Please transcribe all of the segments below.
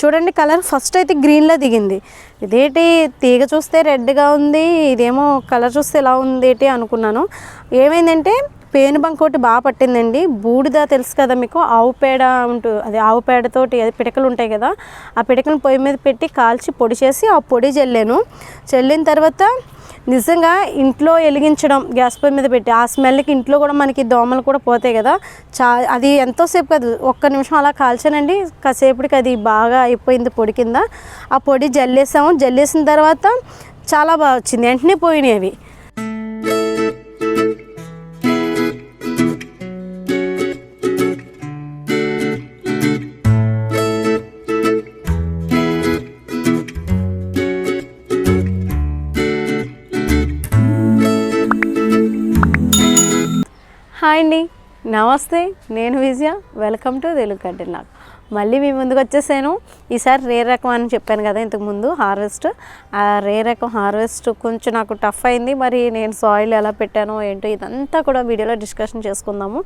చూడండి colour first అయితే గ్రీన్లో దిగింది. ఇదేంటి తీగ చూస్తే రెడ్గా ఉంది ఇదేమో కలర్ చూస్తే ఎలా ఉంది ఏంటి అనుకున్నాను. ఏమైందంటే పేను బంక్ ఒకటి బాగా పట్టిందండి. బూడిద తెలుసు కదా మీకు ఆవు పేడ ఉంటు అది ఆవు పేడతోటి అది పిడకలు ఉంటాయి కదా ఆ పిడకలను పొయ్యి మీద పెట్టి కాల్చి పొడి చేసి ఆ పొడి చల్లాను చల్లిన తర్వాత నిజంగా ఇంట్లో వెలిగించడం గ్యాస్ పొయ్యి మీద పెట్టి ఆ స్మెల్కి ఇంట్లో కూడా మనకి దోమలు కూడా పోతాయి కదా. చా అది ఎంతోసేపు కాదు ఒక్క నిమిషం అలా కాల్చానండి. కాసేపటికి అది బాగా అయిపోయింది పొడి కింద. ఆ పొడి జల్లేసాము. జల్లేసిన తర్వాత చాలా బాగా వచ్చింది. వెంటనే పోయినాయి అవి హాయ్ అండి. నమస్తే నేను Vijaya. Welcome to Telugu garden నాకు. మళ్ళీ మీ ముందుకు వచ్చేసాను. ఈసారి రే రకం అని చెప్పాను కదా ఇంతకుముందు హార్వెస్ట్. ఆ రే రకం హార్వెస్ట్ కొంచెం నాకు టఫ్ అయింది. మరి నేను సాయిల్ ఎలా పెట్టానో ఏంటో ఇదంతా కూడా వీడియోలో డిస్కషన్ చేసుకుందాము.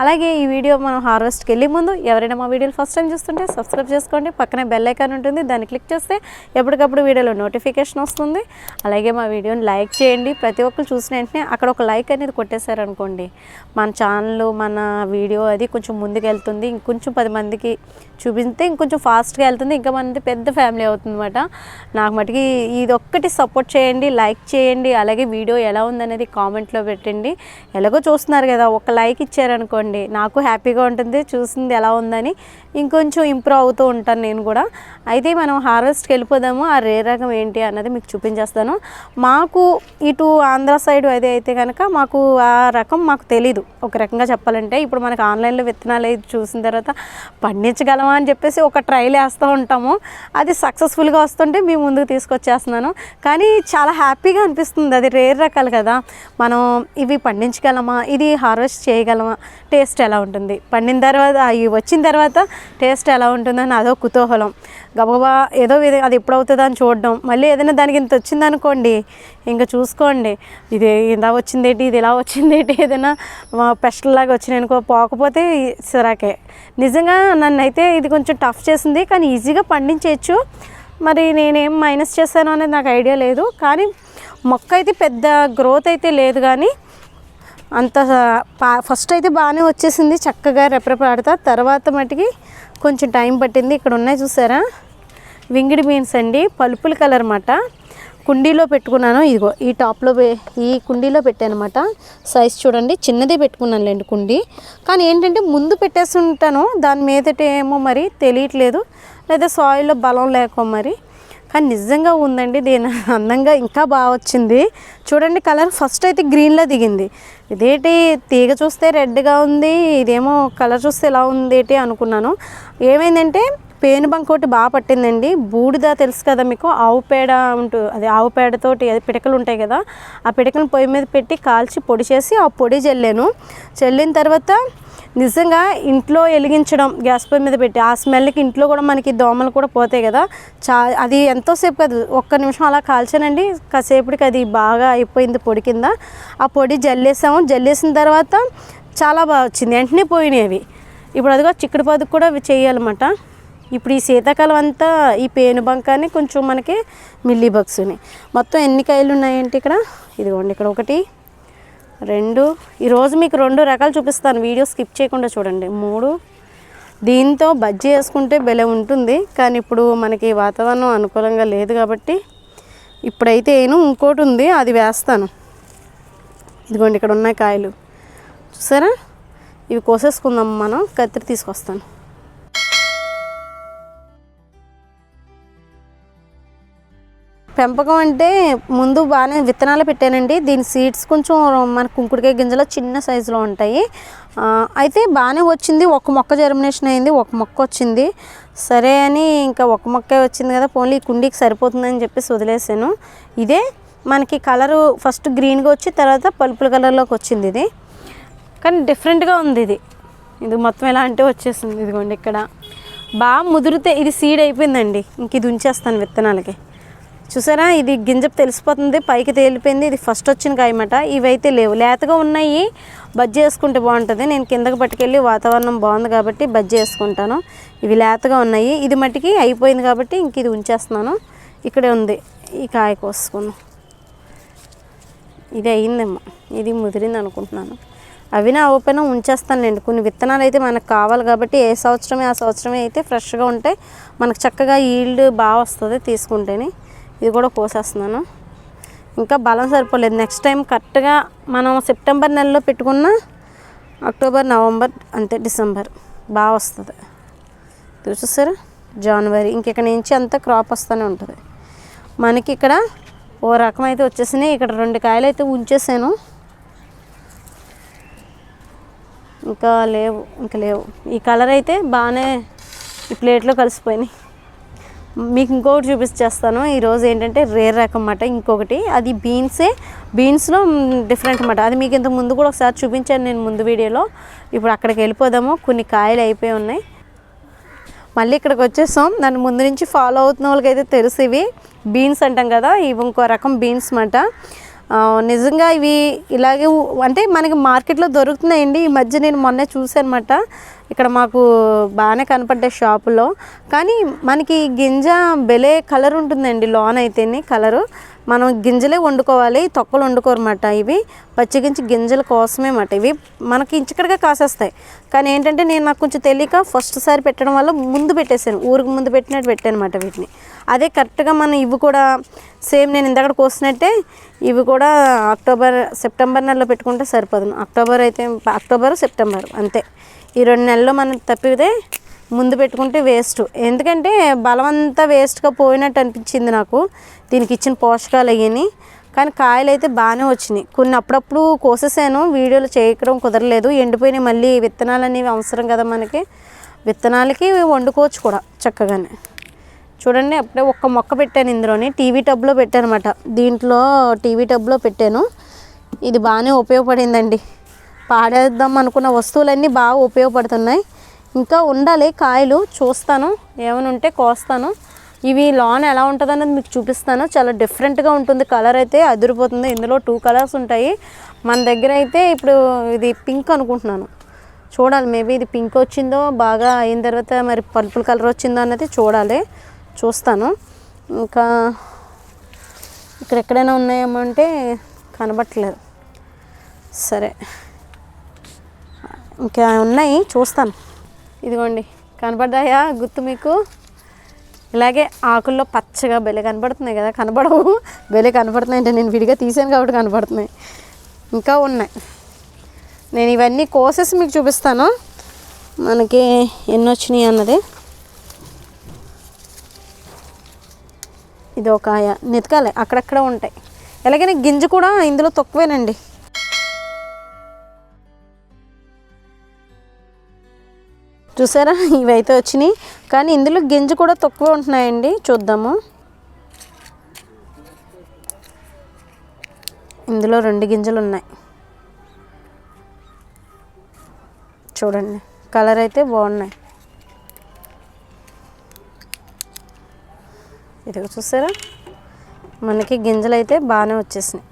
అలాగే ఈ వీడియో మనం హార్వెస్ట్కి వెళ్ళే ముందు ఎవరైనా మా వీడియోలు ఫస్ట్ టైం చూస్తుంటే సబ్స్క్రైబ్ చేసుకోండి. పక్కనే బెల్ ఐకాన్ ఉంటుంది దాన్ని క్లిక్ చేస్తే ఎప్పటికప్పుడు వీడియోలో నోటిఫికేషన్ వస్తుంది. అలాగే మా వీడియోని లైక్ చేయండి. ప్రతి ఒక్కరు చూసిన వెంటనే అక్కడ ఒక లైక్ అనేది కొట్టేశారనుకోండి. మన ఛానల్ మన వీడియో అది కొంచెం ముందుకు వెళ్తుంది. ఇంకొంచెం పది మందికి చూపిస్తే ఇంకొంచెం ఫాస్ట్గా వెళ్తుంది. ఇంకా మంది పెద్ద ఫ్యామిలీ అవుతుందన్నమాట. నాకు మటుకి ఇది ఒక్కటి సపోర్ట్ చేయండి లైక్ చేయండి అలాగే వీడియో ఎలా ఉందనేది కామెంట్లో పెట్టండి. ఎలాగో చూస్తున్నారు కదా ఒక లైక్ ఇచ్చారనుకోండి నాకు హ్యాపీగా ఉంటుంది చూసింది ఎలా ఉందని ఇంకొంచెం ఇంప్రూవ్ అవుతూ ఉంటాను నేను కూడా. అయితే మనం హార్వెస్ట్కి వెళ్ళిపోదాము ఆ రే రకం ఏంటి అన్నది మీకు చూపించేస్తాను. మాకు ఇటు ఆంధ్ర సైడ్ అదే అయితే కనుక మాకు ఆ రకం మాకు తెలీదు. ఒక రకంగా చెప్పాలంటే ఇప్పుడు మనకు ఆన్లైన్లో విత్తనాలు చూసిన తర్వాత పండించగలమా అని చెప్పేసి ఒక ట్రైల్ వేస్తూ ఉంటాము. అది సక్సెస్ఫుల్గా వస్తుంటే మీ ముందుకు తీసుకొచ్చేస్తున్నాను. కానీ చాలా హ్యాపీగా అనిపిస్తుంది. అది రేర్ రకాలు కదా. మనం ఇవి పండించగలమా? ఇది హార్వెస్ట్ చేయగలమా? టేస్ట్ ఎలా ఉంటుంది? పండిన తర్వాత అవి వచ్చిన తర్వాత టేస్ట్ ఎలా ఉంటుందని అదో కుతూహలం. గబగబా ఏదో విధంగా అది ఎప్పుడవుతుందో అని చూడడం. మళ్ళీ ఏదైనా దానికి ఇంత వచ్చిందనుకోండి ఇంకా చూసుకోండి. ఇది ఇలా వచ్చిందేటి? ఇది ఇలా వచ్చిందేటి? ఏదైనా పెస్టల్లాగా వచ్చినాయనుకో పోకపోతే సిరాకే. నిజంగా నన్ను అయితే ఇది కొంచెం టఫ్ చేసింది కానీ ఈజీగా పండించేయచ్చు. మరి నేనేం మైనస్ చేశాను అనేది నాకు ఐడియా లేదు కానీ మొక్క అయితే పెద్ద గ్రోత్ అయితే లేదు కానీ అంత పా- ఫస్ట్ అయితే బాగానే వచ్చేసింది చక్కగా రెపరెపలాడుతా తర్వాత మటుకి కొంచెం టైం పట్టింది. ఇక్కడ ఉన్నాయి చూసారా? వింగిడి బీన్స్ అండి పలుపుల కలర్ అన్నమాట. కుండీలో పెట్టుకున్నాను. ఇదిగో ఈ టాప్లో ఈ కుండీలో పెట్టానమాట. సైజ్ చూడండి చిన్నదే పెట్టుకున్నాను లేండి కుండీ. కానీ ఏంటంటే ముందు పెట్టేసి ఉంటాను దాని మీదట ఏమో మరి తెలియట్లేదు. లేదా సాయిల్లో బలం లేకో మరి. కానీ నిజంగా ఉందండి దీని అందంగా ఇంకా బాగా వచ్చింది. చూడండి కలర్ ఫస్ట్ అయితే గ్రీన్లో దిగింది. ఇదేంటి తీగ చూస్తే రెడ్గా ఉంది ఇదేమో కలర్ చూస్తే ఎలా ఉంది ఏంటి అనుకున్నాను. ఏమైందంటే పేను బంక్ ఒకటి బాగా పట్టిందండి. బూడిద తెలుసు కదా మీకు? ఆవు పేడ ఉంటు అది ఆవు పేడతోటి అది పిడకలు ఉంటాయి కదా? ఆ పిడకలను పొయ్యి మీద పెట్టి కాల్చి పొడి చేసి ఆ పొడి చల్లాను చల్లిన తర్వాత నిజంగా ఇంట్లో వెలిగించడం గ్యాస్ పొయ్యి మీద పెట్టి ఆ స్మెల్కి ఇంట్లో కూడా మనకి దోమలు కూడా పోతాయి కదా? చా అది ఎంతోసేపు కాదు ఒక్క నిమిషం అలా కాల్చానండి. కాసేపటికి అది బాగా అయిపోయింది పొడి కింద. ఆ పొడి జల్లేసాము. జల్లేసిన తర్వాత చాలా బాగా వచ్చింది. వెంటనే పోయినాయి అవి. ఇప్పుడు అదిగో చిక్కుడు పదుకు కూడా చేయాలన్నమాట. ఇప్పుడు ఈ శీతాకాలం అంతా ఈ పేను బంకాని కొంచెం మనకి మిల్లీ బగ్స్ని మొత్తం ఎన్ని కాయలు ఉన్నాయంటే ఇక్కడ? ఇదిగోండి ఇక్కడ ఒకటి రెండు. ఈరోజు మీకు రెండు రకాలు చూపిస్తాను. వీడియో స్కిప్ చేయకుండా చూడండి. మూడు. దీంతో బజ్జీ వేసుకుంటే భలే ఉంటుంది. కానీ ఇప్పుడు మనకి వాతావరణం అనుకూలంగా లేదు కాబట్టి ఇప్పుడైతే నేను ఇంకోటి ఉంది అది వేస్తాను. ఇదిగోండి ఇక్కడ ఉన్నాయి కాయలు. చూసారా? ఇవి కోసేసుకుందాం మనం. కత్తిరి తీసుకొస్తాను. పెంపకం అంటే ముందు బాగానే విత్తనాలు పెట్టానండి. దీని సీడ్స్ కొంచెం మన కుంకుడికాయ గింజలు చిన్న సైజులో ఉంటాయి. అయితే బాగానే వచ్చింది. ఒక మొక్క జర్మినేషన్ అయింది. ఒక మొక్క వచ్చింది. సరే అని ఇంకా ఒక మొక్కే వచ్చింది కదా. పోన్లీ ఈ కుండీకి సరిపోతుందని చెప్పేసి వదిలేసాను ఇదే మనకి కలరు ఫస్ట్ గ్రీన్గా వచ్చి తర్వాత పలుపుల కలర్లోకి వచ్చింది ఇది. కానీ డిఫరెంట్గా ఉంది ఇది. ఇది మొత్తం ఎలా అంటే వచ్చేసింది. ఇదిగోండి ఇక్కడ. బాగా ముదిరితే ఇది సీడ్ అయిపోయిందండి. ఇంక ఇది ఉంచేస్తాను విత్తనాలకి. చూసారా? ఇది గింజ తెలిసిపోతుంది పైకి తేలిపోయింది ఇది ఫస్ట్ వచ్చిన కాయమాట. ఇవైతే లేవు. లేతగా ఉన్నాయి బజ్జీ వేసుకుంటే బాగుంటుంది. నేను కిందకి పట్టుకెళ్ళి వాతావరణం బాగుంది కాబట్టి బజ్జీ వేసుకుంటాను ఇవి లేతగా ఉన్నాయి. ఇది మట్టికి అయిపోయింది కాబట్టి ఇంక ఇది ఉంచేస్తున్నాను. ఇక్కడే ఉంది ఈ కాయ కోసుకుందాం ఇది అయ్యిందేమో ఇది ముదిరింది అనుకుంటున్నాను. అవి నా ఓపెన్ ఉంచేస్తానులేండి కొన్ని విత్తనాలు అయితే మనకు కావాలి కాబట్టి ఏ సంవత్సరమే ఆ సంవత్సరమే అయితే ఫ్రెష్గా ఉంటే మనకు చక్కగా ఈల్డ్ బాగా వస్తుంది తీసుకుంటేనే. ఇది కూడా కోసేస్తున్నాను. ఇంకా బలం సరిపోలేదు. నెక్స్ట్ టైం కరెక్ట్గా మనం సెప్టెంబర్ నెలలో పెట్టుకున్న అక్టోబర్ నవంబర్ అంతే డిసెంబర్ బాగా వస్తుంది. చూసేసారా జనవరి ఇంక నుంచి అంతా క్రాప్ వస్తూనే ఉంటుంది. మనకి ఇక్కడ ఓ రకం అయితే వచ్చేసినాయి. ఇక్కడ రెండు కాయలు అయితే ఉంచేసాను. ఇంకా లేవు ఇంకా లేవు. ఈ కలర్ అయితే బాగానే ఈ ప్లేట్లో కలిసిపోయినాయి. మీకు ఇంకొకటి చూపించేస్తాను ఈరోజు ఏంటంటే రేర్ రకం అన్నమాట. ఇంకొకటి అది బీన్సే బీన్స్లో డిఫరెంట్ అన్నమాట. అది మీకు ఇంత ముందు కూడా ఒకసారి చూపించాను నేను ముందు వీడియోలో. ఇప్పుడు అక్కడికి వెళ్ళిపోదాము. కొన్ని కాయలు అయిపోయి ఉన్నాయి. మళ్ళీ ఇక్కడికి వచ్చేసాం. దాని ముందు నుంచి ఫాలో అవుతున్న వాళ్ళకైతే తెలుసు ఇవి. బీన్స్ అంటాం కదా. ఇవి ఇంకో రకం బీన్స్ అనమాట నిజంగా ఇవి ఇలాగే అంటే మనకి మార్కెట్లో దొరుకుతున్నాయండి. ఈ మధ్య నేను మొన్నే చూసానమాట ఇక్కడ మాకు బాగానే కనపడ్డాయి షాపులో. కానీ మనకి గింజ బెలే కలర్ ఉంటుందండి లోన్ అయితేనే కలరు. మనం గింజలే వండుకోవాలి తొక్కలు వండుకోరమాట ఇవి. పచ్చిగించి గింజల కోసమే మాట ఇవి. మనకి ఇంచకడగా కాసేస్తాయి. కానీ ఏంటంటే నేను నాకు కొంచెం తెలియక ఫస్ట్ సారి పెట్టడం వల్ల ముందు పెట్టేశాను. ఊరికి ముందు పెట్టినట్టు పెట్టాను అనమాట వీటిని. అదే కరెక్ట్గా మనం ఇవి కూడా సేమ్ నేను ఇందాక కోసినట్టే ఇవి కూడా అక్టోబర్ సెప్టెంబర్ నెలలో పెట్టుకుంటే సరిపోదు. అక్టోబర్ అయితే అక్టోబర్ సెప్టెంబర్ అంతే. ఈ రెండు నెలల్లో మనం తప్పితే ముందు పెట్టుకుంటే వేస్ట్. ఎందుకంటే బలమంతా వేస్ట్గా పోయినట్టు అనిపించింది నాకు. దీనికి ఇచ్చిన పోషకాలు అయ్యని. కానీ కాయలు అయితే బాగానే వచ్చినాయి. కొన్ని అప్పుడప్పుడు కోసేసాను. వీడియోలు చేయడం కుదరలేదు. ఎండిపోయినాయి మళ్ళీ విత్తనాలు అనేవి అవసరం కదా మనకి. విత్తనాలకి వండుకోవచ్చు కూడా చక్కగానే. చూడండి అప్పుడే ఒక్క మొక్క పెట్టాను ఇందులోని. టీవీ టబ్లో పెట్టాను దీంట్లో టీవీ టబ్లో పెట్టాను. ఇది బాగానే ఉపయోగపడిందండి. పాడేద్దాం అనుకున్న వస్తువులన్నీ బాగా ఉపయోగపడుతున్నాయి. ఇంకా ఉండాలి కాయలు చూస్తాను. ఏమైనా ఉంటే కోస్తాను. ఇవి లాన్ ఎలా ఉంటుంది అనేది మీకు చూపిస్తాను. చాలా డిఫరెంట్గా ఉంటుంది. కలర్ అయితే అదిరిపోతుంది. ఇందులో టూ కలర్స్ ఉంటాయి. మన దగ్గర అయితే ఇప్పుడు ఇది పింక్ అనుకుంటున్నాను. చూడాలి మేబీ ఇది పింక్ వచ్చిందో బాగా అయిన తర్వాత మరి పర్పుల్ కలర్ వచ్చిందో అన్నది చూడాలి. చూస్తాను. ఇంకా ఇక్కడ ఎక్కడైనా ఉన్నాయేమో అంటే కనబట్టలేదు సరే. ఇంకా ఉన్నాయి చూస్తాను. ఇదిగోండి కనబడ్డాయా గుర్తు మీకు? ఇలాగే ఆకుల్లో పచ్చగా బెలె కనబడుతున్నాయి కదా కనబడవు. బెలె కనబడుతున్నాయి అంటే నేను విడిగా తీసాను కాబట్టి కనబడుతున్నాయి. ఇంకా ఉన్నాయి. నేను ఇవన్నీ కోసెస్ మీకు చూపిస్తాను. మనకి ఎన్ని వచ్చినాయి అన్నది? ఇది ఒక ఆయ నెతకాలి అక్కడక్కడ ఉంటాయి. ఎలాగైనా గింజ కూడా ఇందులో తక్కువేనండి. చూసారా? ఇవైతే వచ్చినాయి. కానీ ఇందులో గింజ కూడా తక్కువ ఉంటున్నాయండి. చూద్దాము. ఇందులో రెండు గింజలు ఉన్నాయి. చూడండి. కలర్ అయితే బాగున్నాయి. ఇదిగో చూసారా? మనకి గింజలు అయితే బాగానే వచ్చేసినాయి.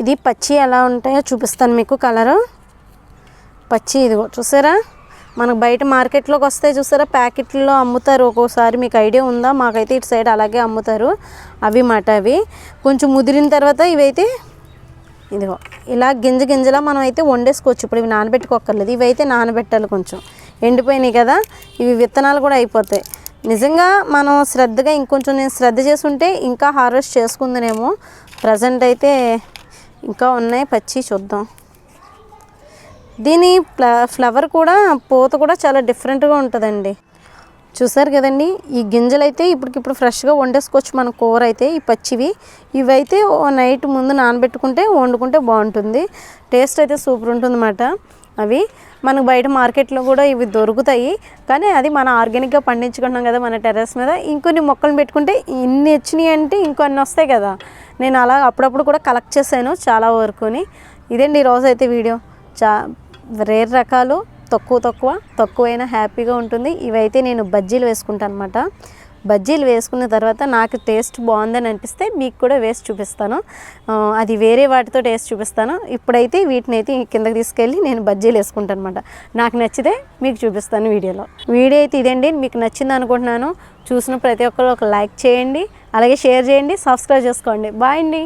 ఇది పచ్చి ఎలా ఉంటాయో చూపిస్తాను మీకు కలరు. పచ్చి ఇదిగో చూసారా? మనకు బయట మార్కెట్లోకి వస్తే చూసారా ప్యాకెట్లో అమ్ముతారు. ఒక్కోసారి మీకు ఐడియా ఉందా? మాకైతే ఇటు సైడ్ అలాగే అమ్ముతారు. అవి మాట అవి కొంచెం ముదిరిన తర్వాత ఇవైతే ఇదిగో ఇలా గింజ గింజలా మనం అయితే వండేసుకోవచ్చు. ఇప్పుడు ఇవి నానబెట్టుకోక్కర్లేదు. ఇవి అయితే నానబెట్టాలి కొంచెం. ఎండిపోయినాయి కదా ఇవి విత్తనాలు కూడా అయిపోతాయి. నిజంగా మనం శ్రద్ధగా ఇంకొంచెం నేను శ్రద్ధ చేసుంటే ఇంకా హార్వెస్ట్ చేసుకుందనేమో. ప్రజెంట్ అయితే ఇంకా ఉన్నాయి. పచ్చి చూద్దాం. దీని ఫ్లవర్ కూడా పూత కూడా చాలా డిఫరెంట్గా ఉంటుందండి. చూసారు కదండి ఈ గింజలు అయితే ఇప్పటికిప్పుడు ఫ్రెష్గా వండేసుకోవచ్చు మన కూర అయితే ఈ పచ్చివి. ఇవైతే నైట్ ముందు నానబెట్టుకుంటే వండుకుంటే బాగుంటుంది. టేస్ట్ అయితే సూపర్ ఉంటుందన్నమాట. అవి మనకు బయట మార్కెట్లో కూడా ఇవి దొరుకుతాయి. కానీ అది మన ఆర్గానిక్గా పండించుకుంటున్నాం కదా మన టెర్రస్ మీద ఇంకొన్ని మొక్కలు పెట్టుకుంటే ఇన్ని వచ్చినాయి అంటే ఇంకొన్ని వస్తాయి కదా. నేను అలా అప్పుడప్పుడు కూడా కలెక్ట్ చేశాను చాలా వరకుని ఇదండి ఈరోజు అయితే వీడియో. చా రేర్ రకాలు తక్కువ తక్కువ తక్కువైనా హ్యాపీగా ఉంటుంది. ఇవైతే నేను బజ్జీలు వేసుకుంటాను అనమాట బజ్జీలు వేసుకున్న తర్వాత నాకు టేస్ట్ బాగుందని అనిపిస్తే మీకు కూడా వేసి చూపిస్తాను. అది వేరే వాటితో టేస్ట్ చూపిస్తాను. ఇప్పుడైతే వీటిని అయితే కిందకి తీసుకెళ్ళి నేను బజ్జీలు వేసుకుంటాను అనమాట నాకు నచ్చితే మీకు చూపిస్తాను వీడియోలో. వీడియో అయితే ఇదండి. మీకు నచ్చింది అనుకుంటున్నాను. చూసిన ప్రతి ఒక్కరు ఒక లైక్ చేయండి. అలాగే షేర్ చేయండి. సబ్స్క్రైబ్ చేసుకోండి. బాయ్ అండి.